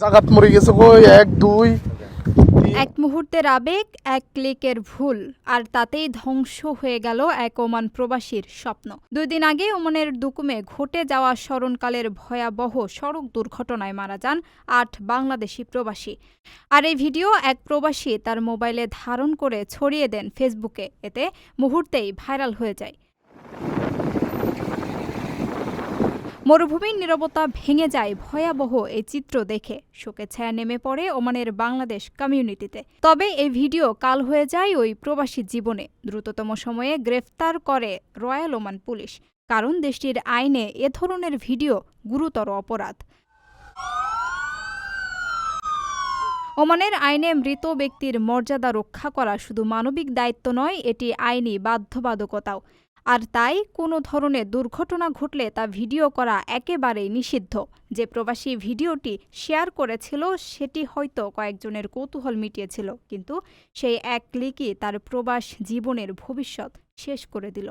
জাগাত মরে গেছে কই? এক, দুই এক মুহূর্তের আবেগ, এক ক্লিকের ভুল, আর তাতেই ধ্বংস হয়ে গেল এক ওমান প্রবাসীর স্বপ্ন। দুই দিন আগে ওমানের দুকুমে ঘটে যাওয়া স্মরণকালের ভয়াবহ সড়ক দুর্ঘটনায় মারা যান আট বাংলাদেশি প্রবাসী। আর এই ভিডিও এক প্রবাসী তার মোবাইলে ধারণ করে ছড়িয়ে দেন ফেসবুকে। এতে মুহূর্তেই ভাইরাল হয়ে যায়। মরুভূমির নীরবতা ভেঙে যায় ভয়াবহ এই চিত্র দেখে। শোকে ছায়া নেমে পড়ে ওমানের বাংলাদেশ কমিউনিটিতে। তবে এই ভিডিও কাল হয়ে যায় ওই প্রবাসী জীবনে। দ্রুততম সময়ে গ্রেফতার করে রয়্যাল ওমান পুলিশ। কারণ দেশটির আইনে এ ধরনের ভিডিও গুরুতর অপরাধ। ওমানের আইনে মৃত ব্যক্তির মর্যাদা রক্ষা করা শুধু মানবিক দায়িত্ব নয়, এটি আইনি বাধ্যবাধকতাও। আর তাই কোনো ধরনের দুর্ঘটনা ঘটলে তা ভিডিও করা একেবারেই নিষিদ্ধ। যে প্রবাসী ভিডিওটি শেয়ার করেছিল, সেটি হয়তো কয়েকজনের কৌতূহল মিটিয়েছিল, কিন্তু সেই এক ক্লিকই তার প্রবাস জীবনের ভবিষ্যৎ শেষ করে দিল।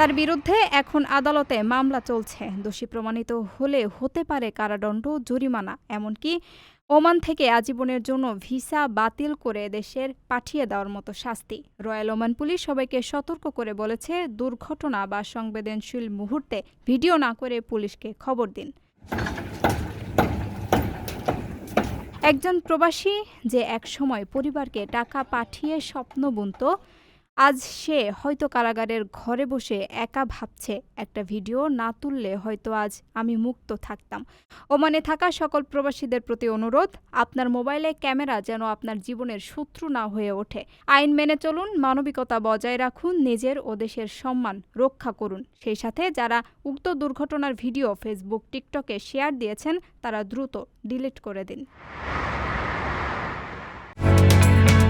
তার বিরুদ্ধে এখন আদালতে মামলা চলছে। দোষী প্রমাণিত হলে হতে পারে কারাদণ্ড জরিমানা, এমনকি ওমান থেকে আজীবনের জন্য ভিসা বাতিল করে দেশের পাঠিয়ে দেওয়ার মতো শাস্তি। রয়্যাল ওমান পুলিশ সবাইকে সতর্ক করে বলেছে, দুর্ঘটনা বা সংবেদনশীল মুহূর্তে ভিডিও না করে পুলিশকে খবর দিন। একজন প্রবাসী যে একসময় পরিবারকে টাকা পাঠিয়ে স্বপ্ন বুনত আজ সে হয়তো কারাগারের ঘরে বসে একা ভাবছে, একটা ভিডিও না তুললে হয়তো আজ আমি মুক্ত থাকতাম। ওমানে থাকা সকল প্রবাসীদের প্রতি অনুরোধ, আপনার মোবাইলে ক্যামেরা যেন আপনার জীবনের শত্রু না হয়ে ওঠে। আইন মেনে চলুন, মানবিকতা বজায় রাখুন, নিজের ও দেশের সম্মান রক্ষা করুন। সেই সাথে যারা উক্ত দুর্ঘটনার ভিডিও ফেসবুক টিকটকে শেয়ার দিয়েছেন, তারা দ্রুত ডিলিট করে দিন।